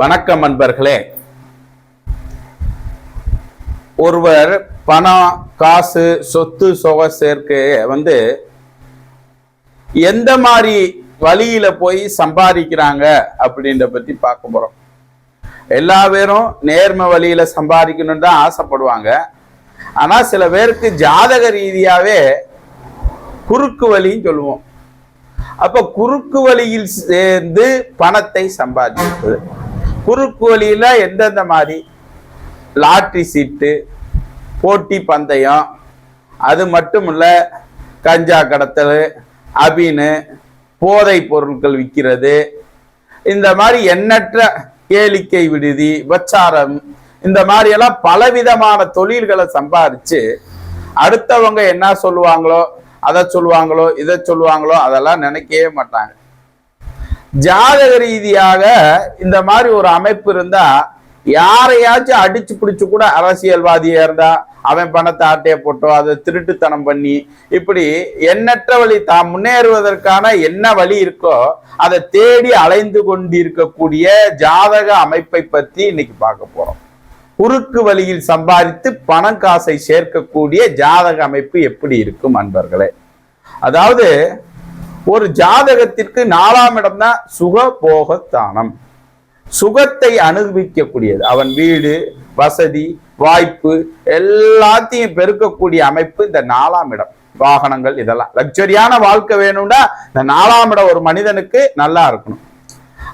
வணக்கம் அன்பர்களே. ஒருவர் பணம் காசு சொத்து சொக சேர்க்கைய வந்து எந்த மாதிரி வழியில போய் சம்பாதிக்கிறாங்க அப்படின்ற பத்தி பார்க்க போறோம். எல்லா பேரும் நேர்ம வழியில சம்பாதிக்கணும்னு தான் ஆசைப்படுவாங்க. ஆனா சில பேருக்கு ஜாதக ரீதியாவே குறுக்கு வழின்னு சொல்லுவோம். அப்ப குறுக்கு வழியில் சேர்ந்து பணத்தை சம்பாதிக்கிறது குறுக்கு வழியில எந்தெந்த மாதிரி? லாட்ரி சீட்டு போட்டி பந்தயம் அது மட்டும் இல்ல கஞ்சா கடத்தல் அபினு போதைப் பொருட்கள் விற்கிறது இந்த மாதிரி எண்ணற்ற கேளிக்கை விடுதி விபச்சாரம் இந்த மாதிரி எல்லாம் பலவிதமான தொழில்களை சம்பாதிச்சு அடுத்தவங்க என்ன சொல்லுவாங்களோ அதை சொல்லுவாங்களோ இதை சொல்லுவாங்களோ அதெல்லாம் நினைக்கவே மாட்டாங்க. ஜாதக ரீதியாக இந்த மாதிரி ஒரு அமைப்பு இருந்தா யாரையாச்சும் அடிச்சு பிடிச்சு கூட அரசியல்வாதியா இருந்தா அவன் பணத்தை ஆட்டையை போட்டோ அதை திருட்டுத்தனம் பண்ணி இப்படி எண்ணற்ற வழி தான் முன்னேறுவதற்கான என்ன வழி இருக்கோ அதை தேடி அலைந்து கொண்டிருக்கக்கூடிய ஜாதக அமைப்பை பத்தி இன்னைக்கு பார்க்க போறோம். குறுக்கு வழியில் சம்பாதித்து பணம் காசை சேர்க்கக்கூடிய ஜாதக அமைப்பு எப்படி இருக்கும் அன்பர்களே? அதாவது ஒரு ஜாதகத்திற்கு நாலாம் இடம் தான் சுக போகத்தானம் சுகத்தை அனுபவிக்கக்கூடியது. அவன் வீடு வசதி வாய்ப்பு எல்லாத்தையும் பெருக்கக்கூடிய அமைப்பு இந்த நாலாம் இடம். வாகனங்கள் இதெல்லாம். லக்ஸரியான வாழ்க்கை வேணும்னா இந்த நாலாம் இடம் ஒரு மனிதனுக்கு நல்லா இருக்கணும்.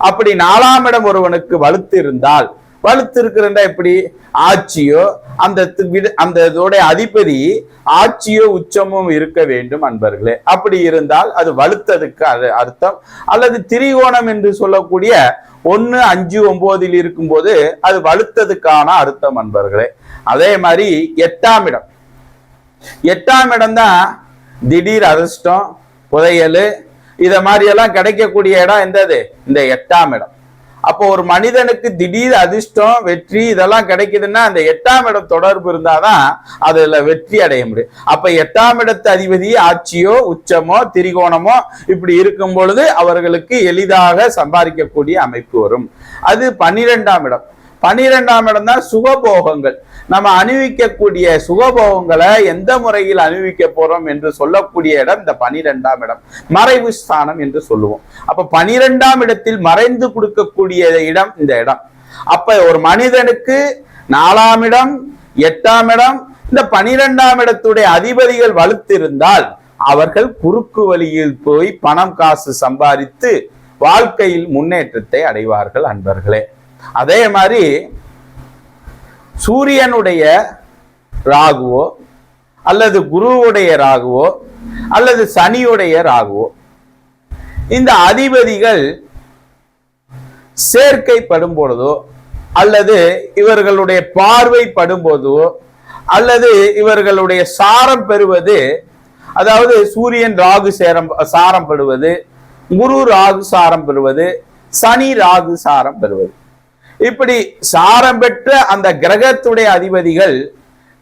அப்படி நாலாம் இடம் ஒருவனுக்கு வலுத்து இருந்தால் வலுத்து இருக்கிறண்டா எப்படி? ஆட்சியோ அந்த தி- விடு- அந்த இதோட அதிபதி ஆட்சியோ உச்சமும் இருக்க வேண்டும் அன்பர்களே. அப்படி இருந்தால் அது வலுத்ததுக்கு அது அர்த்தம். அல்லது திரிகோணம் என்று சொல்லக்கூடிய ஒன்று அஞ்சு ஒன்பதில் இருக்கும்போது அது வலுத்ததுக்கான அர்த்தம் அன்பர்களே. அதே மாதிரி எட்டாம் இடம். எட்டாம் இடம் தான் திடீர் அதிர்ஷ்டம் புதையல். இதை மாதிரி எல்லாம் கிடைக்கக்கூடிய இடம் எந்தது? இந்த எட்டாம் இடம். அப்போ ஒரு மனிதனுக்கு திடீர் அதிர்ஷ்டம் வெற்றி இதெல்லாம் கிடைக்குதுன்னா அந்த எட்டாம் இடம் தொடர்பு இருந்தாதான் அதுல வெற்றி அடைய முடியும். அப்ப எட்டாம் இடத்து அதிபதி ஆட்சியோ உச்சமோ திரிகோணமோ இப்படி இருக்கும் பொழுது அவர்களுக்கு எளிதாக சம்பாதிக்கக்கூடிய அமைப்பு வரும். அது பன்னிரெண்டாம் இடம். பனிரெண்டாம் இடம் தான் சுகபோகங்கள். நம்ம அணிவிக்கக்கூடிய சுகபோகங்களை எந்த முறையில் அணிவிக்க போறோம் என்று சொல்லக்கூடிய இடம் இந்த பனிரெண்டாம் இடம். மறைவு ஸ்தானம் என்று சொல்லுவோம். அப்ப பனிரெண்டாம் இடத்தில் மறைந்து கொடுக்கக்கூடிய இடம் இந்த இடம். அப்ப ஒரு மனிதனுக்கு நாலாம் இடம் எட்டாம் இடம் இந்த பனிரெண்டாம் இடத்துடைய அதிபதிகள் வலுத்திருந்தால் அவர்கள் குறுக்கு வழியில் போய் பணம் காசு சம்பாதித்து வாழ்க்கையில் முன்னேற்றத்தை அடைவார்கள் அன்பர்களே. அதே மாதிரி சூரியனுடைய ராகுவோ அல்லது குருவுடைய ராகுவோ அல்லது சனியுடைய ராகுவோ இந்த அதிபதிகள் சேர்க்கைப்படும் பொழுதோ அல்லது இவர்களுடைய பார்வை படும்போதோ அல்லது இவர்களுடைய சாரம் பெறுவது அதாவது சூரியன் ராகு சேரம் சாரம் பெறுவது குரு ராகு சாரம் பெறுவது சனி ராகு சாரம் பெறுவது. இப்படி சாரம் பெற்ற அந்த கிரகத்துடைய அதிபதிகள்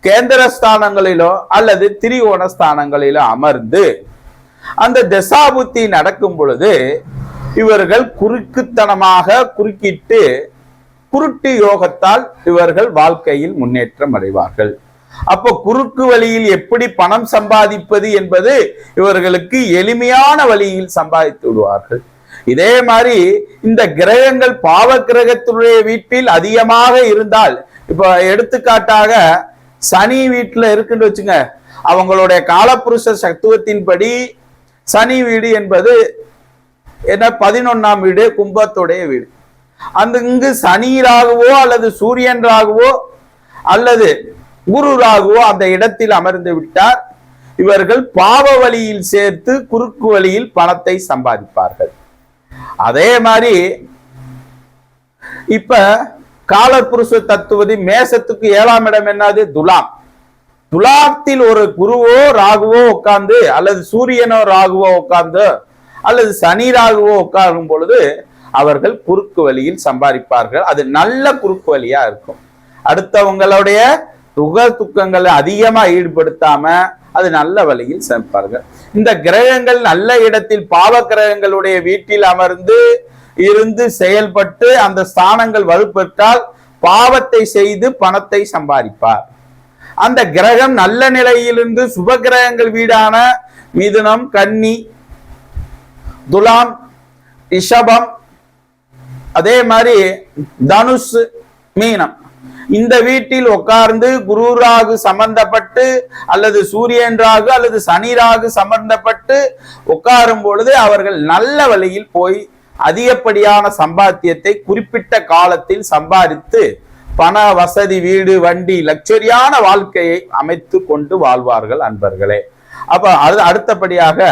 கேந்திர ஸ்தானங்களிலோ அல்லது திரிகோண ஸ்தானங்களிலோ அமர்ந்து அந்த தசாபுத்தி நடக்கும் பொழுது இவர்கள் குறுக்குத்தனமாக குறுக்கிட்டு குருட்டு யோகத்தால் இவர்கள் வாழ்க்கையில் முன்னேற்றம் அடைவார்கள். அப்போ குறுக்கு வழியில் எப்படி பணம் சம்பாதிப்பது என்பது இவர்களுக்கு எளிமையான வழியில் சம்பாதித்து விடுவார்கள். இதே மாதிரி இந்த கிரகங்கள் பாவ கிரகத்தினுடைய வீட்டில் அதிகமாக இருந்தால் இப்ப எடுத்துக்காட்டாக சனி வீட்டில் இருக்குன்னு வச்சுங்க அவங்களுடைய காலப்புருஷ சத்துவத்தின்படி சனி வீடு என்பது என்ன பதினொன்னாம் வீடு கும்பத்துடைய வீடு. அந்த இங்கு சனி அல்லது சூரியன் அல்லது குருராகவோ அந்த இடத்தில் அமர்ந்து விட்டார். இவர்கள் பாவ வழியில் சேர்த்து குறுக்கு வழியில் பணத்தை சம்பாதிப்பார்கள். அதே மாதிரி இப்ப காலப்புருஷ தத்துவதி மேசத்துக்கு ஏழாம் இடம் என்னது? துலாம். துலாத்தில் ஒரு குருவோ ராகுவோ உட்கார்ந்து அல்லது சூரியனோ ராகுவோ உட்கார்ந்து அல்லது சனி ராகுவோ உட்காரும் பொழுது அவர்கள் குறுக்கு வழியில் சம்பாதிப்பார்கள். அது நல்ல குறுக்கு வழியா இருக்கும். அடுத்தவங்களுடைய துக துக்கங்களை அதிகமா ஈடுபடுத்தாம அது நல்ல வழியில் சேர்ப்பார்கள் இந்த கிரகங்கள் நல்ல இடத்தில் பாவ கிரகங்களுடைய வீட்டில் அமர்ந்து இருந்து செயல்பட்டு அந்த ஸ்தானங்கள் வலுப்பெற்றால் பாவத்தை செய்து பணத்தை சம்பாதிப்பார். அந்த கிரகம் நல்ல நிலையிலிருந்து சுப கிரகங்கள் வீடான மிதுனம் கன்னி துலாம் ரிஷபம் அதே மாதிரி தனுஷ் மீனம். இந்த வீட்டில் உட்கார்ந்து குரு ராகு சம்பந்தப்பட்டு அல்லது சூரியன் ராகு அல்லது சனி ராகு சம்பந்தப்பட்டு உட்காரும் பொழுது அவர்கள் நல்ல வழியில் போய் அதிகப்படியான சம்பாத்தியத்தை குறிப்பிட்ட காலத்தில் சம்பாதித்து பண வசதி வீடு வண்டி லக்ஸரியான வாழ்க்கையை அமைத்து கொண்டு வாழ்வார்கள் அன்பர்களே. அப்ப அது அடுத்தபடியாக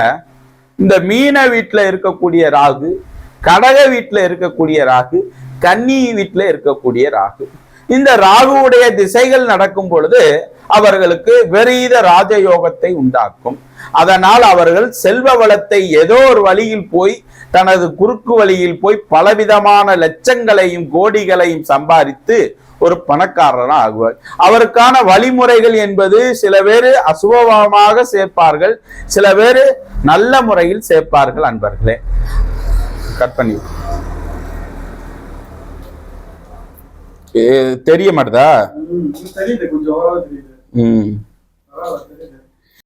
இந்த மீன வீட்டில் இருக்கக்கூடிய ராகு கடக வீட்டில் இருக்கக்கூடிய ராகு கன்னி வீட்டில் இருக்கக்கூடிய ராகு. இந்த ராகுவுடைய திசைகள் நடக்கும் பொழுது அவர்களுக்கு விரீத ராஜயோகத்தை உண்டாக்கும். அதனால் அவர்கள் செல்வ வளத்தை ஏதோ ஒரு வழியில் போய் தனது குறுக்கு வழியில் போய் பலவிதமான லட்சங்களையும் கோடிகளையும் சம்பாதித்து ஒரு பணக்காரனா ஆகுவார். அவருக்கான வழிமுறைகள் என்பது சில பேர் அசுபமாக சேர்ப்பார்கள் சில பேர் நல்ல முறையில் சேர்ப்பார்கள் அன்பர்களே. கட் பண்ணி விடு. ஏ, தெரிய மாட்டுதா? ம்,